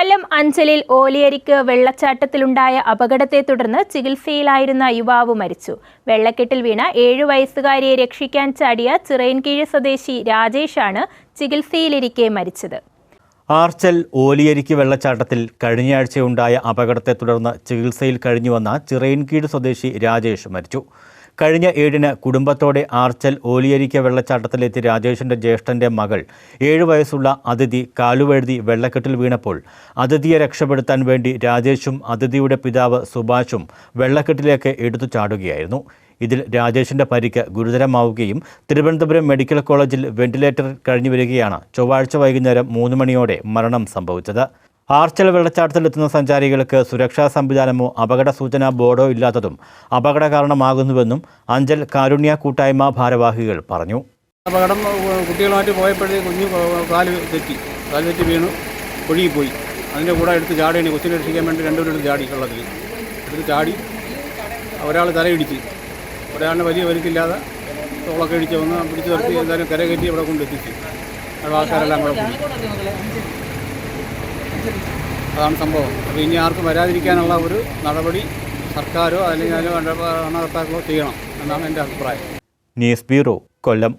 കൊല്ലം അഞ്ചലിൽ ഓലിയരിക്ക് വെള്ളച്ചാട്ടത്തിലുണ്ടായ അപകടത്തെ തുടർന്ന് ചികിത്സയിലായിരുന്ന യുവാവ് മരിച്ചു. വെള്ളക്കെട്ടിൽ വീണ ഏഴു വയസ്സുകാരിയെ രക്ഷിക്കാൻ ചാടിയ ചിറയൻകീഴ് സ്വദേശി രാജേഷാണ് ചികിത്സയിലിരിക്കെ മരിച്ചത്. ആർച്ചൽ ഓലിയരിക്ക് വെള്ളച്ചാട്ടത്തിൽ കഴിഞ്ഞയാഴ്ചയുണ്ടായ അപകടത്തെ തുടർന്ന് ചികിത്സയിൽ കഴിഞ്ഞുവന്ന ചിറയൻകീട് സ്വദേശി രാജേഷ് മരിച്ചു. കഴിഞ്ഞ ഏഴിന് കുടുംബത്തോടെ ആർച്ചൽ ഓലിയരിക്ക വെള്ളച്ചാട്ടത്തിലെത്തി രാജേഷിന്റെ ജ്യേഷ്ഠന്റെ മകൾ. ഏഴു വയസ്സുള്ള അതിഥി കാലുവഴുതി വെള്ളക്കെട്ടിൽ വീണപ്പോൾ അതിഥിയെ രക്ഷപ്പെടുത്താൻ വേണ്ടി രാജേഷും അതിഥിയുടെ പിതാവ് സുഭാഷും വെള്ളക്കെട്ടിലേക്ക് എടുത്തു ചാടുകയായിരുന്നു. ഇതിൽ രാജേഷിന്റെ പരിക്ക് ഗുരുതരമാവുകയും തിരുവനന്തപുരം മെഡിക്കൽ കോളേജിൽ വെന്റിലേറ്ററിൽ കഴിഞ്ഞു വരികയാണ്. ചൊവ്വാഴ്ച വൈകുന്നേരം മൂന്ന് മണിയോടെ മരണം സംഭവിച്ചത്. ആർച്ചൽ വെള്ളച്ചാട്ടത്തിലെത്തുന്ന സഞ്ചാരികൾക്ക് സുരക്ഷാ സംവിധാനമോ അപകട സൂചനാ ബോർഡോ ഇല്ലാത്തതും അപകട കാരണമാകുന്നുവെന്നും അഞ്ചൽ കാരുണ്യ കൂട്ടായ്മ ഭാരവാഹികൾ പറഞ്ഞു. അപകടം കുട്ടികളുമായിട്ട് പോയപ്പോഴേ കുഞ്ഞു കാൽ തെറ്റി. കാൽ തെറ്റി വീണു ഒഴുകിപ്പോയി. അതിന്റെ കൂടെ എടുത്ത് ചാടിയാണ് കൊച്ചിനെ രക്ഷിക്കാൻ വേണ്ടി രണ്ടുപേരും ചാടി വെള്ളത്തിൽ. എടുത്ത് ചാടി ഒരാൾ തലയിടിച്ച്. ഒരാളിന് വലിയ പരിക്കില്ലാതെ തോളൊക്കെ ഇടിച്ച് വന്ന് പിടിച്ച് നിർത്തി എന്തായാലും കര കയറ്റി ഇവിടെ കൊണ്ടെത്തിച്ച്. ആൾക്കാരെല്ലാം കൂടി അതാണ് സംഭവം. അപ്പോൾ ഇനി ആർക്കും വരാതിരിക്കാനുള്ള ഒരു നടപടി സർക്കാരോ അല്ലെങ്കിൽ അതിന് വേണ്ട ഭരണകർത്താക്കളോ ചെയ്യണം എന്നാണ് എന്റെ അഭിപ്രായം. News bureau Kollam.